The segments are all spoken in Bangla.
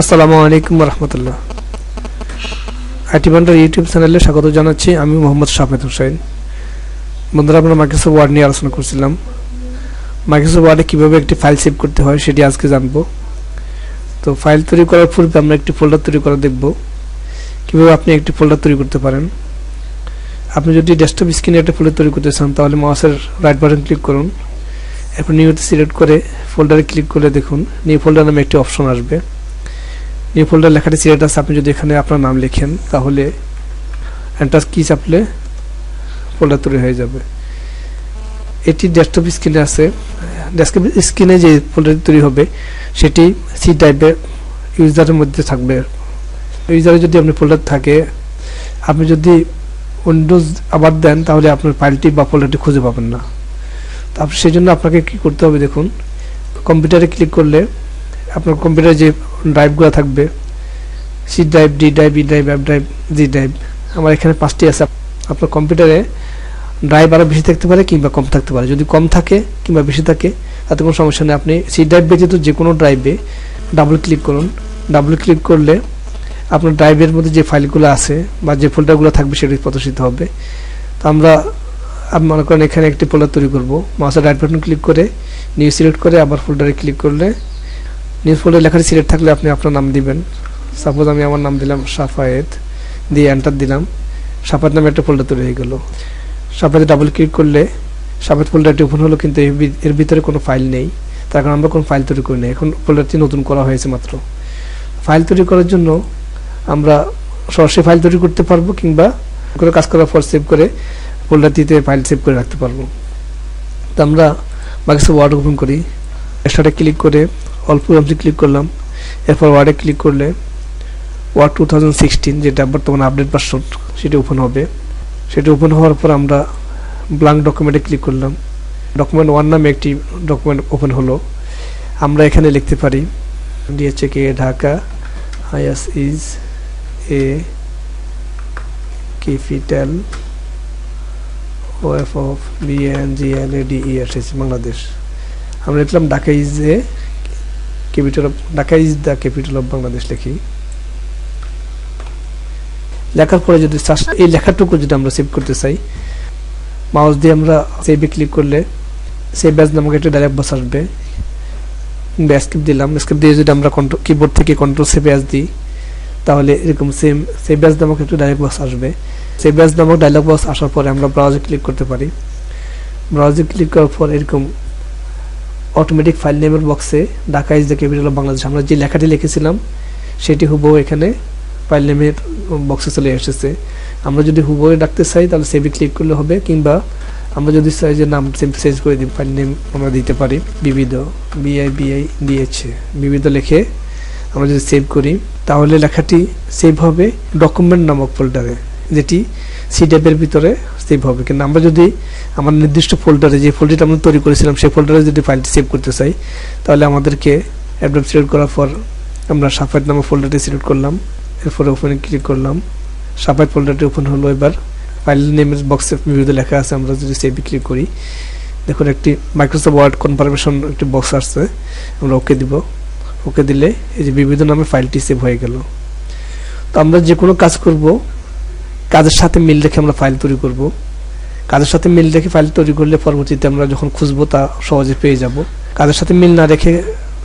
আসসালামু আলাইকুম রহমতুল্লাহ। আইটি বান্ডার ইউটিউব চ্যানেলে স্বাগত জানাচ্ছি, আমি মোহাম্মদ শাফেদ হোসেন। বন্ধুরা আমরা মাইক্রোসফট ওয়ার্ড নিয়ে আলোচনা করছিলাম। মাইক্রোসফট ওয়ার্ডে কীভাবে একটি ফাইল সেভ করতে হয় সেটি আজকে জানব। তো ফাইল তৈরি করার পূর্বে আমরা একটি ফোল্ডার তৈরি করা দেখব। কীভাবে আপনি একটি ফোল্ডার তৈরি করতে পারেন। আপনি যদি ডেস্কটপ স্ক্রিনে একটা ফোল্ডার তৈরি করতে চান, তাহলে মাউসের রাইট বাটন ক্লিক করুন। এরপর নিউতে সিলেক্ট করে ফোল্ডারে ক্লিক করলে দেখুন নিউ ফোল্ডার নামে একটি অপশন আসবে। নিউ ফোল্ডার লেখাটি সিলেক্ট আছে আপনি যদি এখানে আপনার নাম লেখেন, তাহলে এন্টার কি চাপলে ফোল্ডার তৈরি হয়ে যাবে। এটি ডেস্কটপ স্ক্রিনে আছে। ডেস্কটপ স্ক্রিনে যে ফোল্ডার তৈরি হবে, সেটি সি টাইপে ইউজারের মধ্যে থাকবে। ইউজারে যদি আপনি ফোল্ডার থাকে, আপনি যদি উইন্ডোজ আবার দেন, তাহলে আপনার ফাইলটি বা ফোল্ডারটি খুঁজে পাবেন না। তারপর সেই জন্য আপনাকে কি করতে হবে দেখুন কম্পিউটারে ক্লিক করলে আপনার কম্পিউটারে যে ড্রাইভগুলো থাকবে। C drive D drive E drive app drive G drive আমার এখানে পাঁচটি আছে। আপনার কম্পিউটারে ড্রাইভ আরও বেশি থাকতে পারে কিংবা কম থাকতে পারে। যদি কম থাকে কিংবা বেশি থাকে, তাতে কোনো সমস্যা নেই। আপনি সি ড্রাইভ ব্যতীত যে কোনো ড্রাইভে ডাবল ক্লিক করুন। ডাবল ক্লিক করলে আপনার ড্রাইভের মধ্যে যে ফাইলগুলো আছে বা যে ফোল্ডারগুলো থাকবে সেটি প্রদর্শিত হবে। তো আমরা আপনি মনে করেন এখানে একটি ফোল্ডার তৈরি করব। মাউসের রাইট বাটন ক্লিক করে নিউ সিলেক্ট করে আবার ফোল্ডারে ক্লিক করলে নিউ ফোল্ডার লেখাটি সিলেক্ট থাকলে আপনি আপনার নাম দিবেন। সাপোজ আমি আমার নাম দিলাম সাফায়েত, দিয়ে এন্টার দিলাম। সাফায়েত নামে একটা ফোল্ডার তৈরি হয়ে গেল। সাফায়েতে ডাবল ক্লিক করলে সাফায়েত ফোল্ডারটি ওপেন হলো, কিন্তু এর ভিতরে কোনো ফাইল নেই। তার কারণ আমরা কোনো ফাইল তৈরি করি না এখন ফোল্ডারটি নতুন করা হয়েছে মাত্র। ফাইল তৈরি করার জন্য আমরা সরাসরি ফাইল তৈরি করতে পারব, কিংবা করে কাজ করার পর সেভ করে ফোল্ডারটিতে ফাইল সেভ করে রাখতে পারব। তো আমরা মাইক্রোসফট ওয়ার্ড ওপেন করি। স্টার্টে ক্লিক করে অল্প অংশে ক্লিক করলাম। এরপর ওয়ার্ডে ক্লিক করলে ওয়ার্ড টু থাউজেন্ড সিক্সটিন যেটা বর্তমানে আপডেট ভার্সন সেটি ওপেন হবে। সেটি ওপেন হওয়ার পর আমরা ব্লাঙ্ক ডকুমেন্টে ক্লিক করলাম। ডকুমেন্ট ওয়ান নামে একটি ডকুমেন্ট ওপেন হলো। আমরা এখানে লিখতে পারি D H A K Dhaka I S is a capital O F of B N G N A Bangladesh আমরা লিখলাম Dhaka is a capital of Dhaka is the capital of Bangladesh লিখি। লেখার পরে যদি এই লেখাটুকু যদি আমরা সেভ করতে চাই মাউস দিয়ে আমরা সেভে ক্লিক করলে সেভ ব্যাজ নামক একটা ডাইরেক্ট বস আসবে। স্কিপ দিলাম। স্কিপ দিয়ে যদি আমরা কন্ট্রোল কিবোর্ড থেকে কন্ট্রোল সেভ ব্যাজ দিই, তাহলে এরকম সেম সেভ ব্যাজ নামক একটা ডাইরেক্ট বক্স আসবে। সেভ ব্যাজ নামক ডায়লগ বক্স আসার পরে আমরা ব্রাউজে ক্লিক করতে পারি। ব্রাউজে ক্লিক করার পর এরকম অটোমেটিক ফাইল নেমের বক্সে Dhaka is the capital of Bangladesh আমরা যে লেখাটি লিখেছিলাম, সেটি হুবহু এখানে ফাইল নেমের বক্সে চলে এসেছে। আমরা যদি হুবহু ডাকতে চাই, তাহলে সেভে ক্লিক করলে হবে, কিংবা আমরা যদি চাই যে নাম চেঞ্জ করে দিই ফাইল নেম আমরা দিতে পারি, বিবিধ বিআই বিআই দিয়েছে বিবিধ লিখে আমরা যদি সেভ করি, তাহলে লেখাটি সেভ হবে ডকুমেন্ট নামক ফোল্ডারে যেটি সিডেপের ভিতরে সেভ হবে। কিন্তু আমরা যদি আমার নির্দিষ্ট ফোল্ডারে যে ফোল্ডারটা আমরা তৈরি করেছিলাম, সেই ফোল্ডারে যদি ফাইলটি সেভ করতে চাই, তাহলে আমাদেরকে অ্যাডভান্স সিলেক্ট করার পর আমরা সাফাইট নামে ফোল্ডারটি সিলেক্ট করলাম। এরপরে ওপেনে ক্লিক করলাম। সাফাইট ফোল্ডারটি ওপেন হলো। এবার ফাইল নেমের বক্সে বিভিন্ন লেখা আছে। আমরা যদি সেভ ক্লিক করি, দেখুন একটি মাইক্রোসফট ওয়ার্ড কনফার্মেশন একটি বক্স আসছে। আমরা ওকে দিব। ওকে দিলে এই যে বিবিধ নামে ফাইলটি সেভ হয়ে গেল। তো আমরা যে কোনো কাজ করব কাজের সাথে মিল রেখে আমরা ফাইল তৈরি করব। কাজের সাথে মিল রেখে ফাইল তৈরি করলে পরবর্তীতে আমরা যখন খুঁজবো তা সহজে পেয়ে যাব। কাজের সাথে মিল না রেখে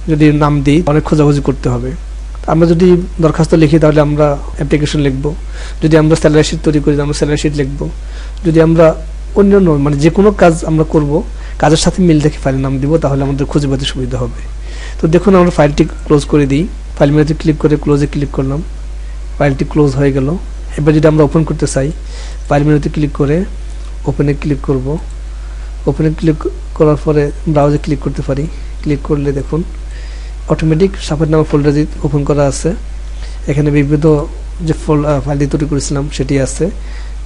যদি নাম দিই, অনেক খোঁজাখুঁজি করতে হবে। আমরা যদি দরখাস্ত লিখি, তাহলে আমরা অ্যাপ্লিকেশন লিখব। যদি আমরা স্যালারি শিট তৈরি করি আমরা স্যালারি শিট লিখব। যদি আমরা অন্যান্য মানে যে কোনো কাজ আমরা করব, কাজের সাথে মিল রেখে ফাইলের নাম দিব, তাহলে আমাদের খুঁজে পেতে সুবিধা হবে। তো দেখুন, আমরা ফাইলটি ক্লোজ করে দিই। ফাইল মেনুতে ক্লিক করে ক্লোজে ক্লিক করলাম। ফাইলটি ক্লোজ হয়ে গেল। এবার যদি আমরা ওপেন করতে চাই ফাইল মেনুতে ক্লিক করে ওপেনে ক্লিক করব। ওপেনে ক্লিক করার পরে ব্রাউজে ক্লিক করতে পারি। ক্লিক করলে দেখুন অটোমেটিক সাপের নামে ফোল্ডার ওপেন করা আছে। এখানে বিভিন্ন যে ফোল ফাইলটি তৈরি করেছিলাম, সেটি আছে।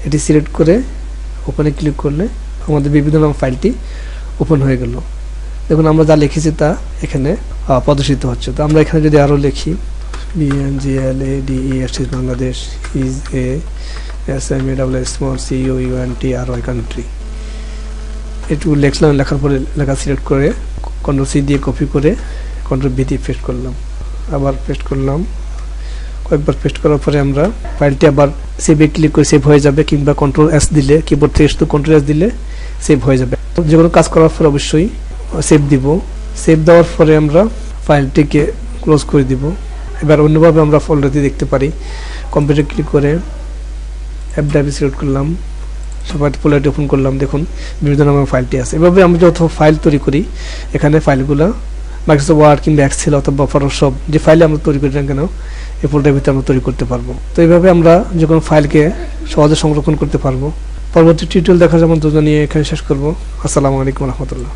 এটি সিলেক্ট করে ওপেনে ক্লিক করলে আমাদের বিভিন্ন নাম ফাইলটি ওপেন হয়ে গেল। দেখুন, আমরা যা লিখেছি তা এখানে প্রদর্শিত হচ্ছে। তো আমরা এখানে যদি আরও লিখি Bangladesh is a S M A double small C U U N T R Y country একটু লিখলাম লেখার পরে লেখা সিলেক্ট করে কন্ট্রোল সি দিয়ে কপি করে কন্ট্রোল ভি দিয়ে পেস্ট করলাম। আবার পেস্ট করলাম। কয়েকবার পেস্ট করার পরে আমরা ফাইলটি আবার সেভে ক্লিক করে সেভ হয়ে যাবে, কিংবা কন্ট্রোল এস দিলে কিবোর্ড থেকে শুধু কন্ট্রোল এস দিলে সেভ হয়ে যাবে। যে কোনো কাজ করার পর অবশ্যই সেভ দিব। সেভ দেওয়ার পরে আমরা ফাইলটিকে ক্লোজ করে দিব। এবার অন্যভাবে আমরা ফোল্ডারটি দেখতে পারি। কম্পিউটার ক্লিক করে অ্যাপ ড্রাইভে সিলেক্ট করলাম। সবাই ফোল্ডারটি ওপেন করলাম, দেখুন, বিভিন্ন নামের ফাইলটি আছে। এভাবে আমরা যত ফাইল তৈরি করি, এখানে ফাইলগুলো মাইক্রোসফট ওয়ার্ড কিংবা এক্সেল অথবা ফটোশপ যে ফাইলে আমরা তৈরি করি না কেন, এই ফোল্ডারের ভিতরে আমরা তৈরি করতে পারব। তো এইভাবে আমরা যে কোনো ফাইলকে সহজে সংরক্ষণ করতে পারব, পরবর্তী টিউটোরিয়াল দেখার দুজন নিয়ে এখানে শেষ করব। আসসালামু আলাইকুম রহমতুল্লাহ।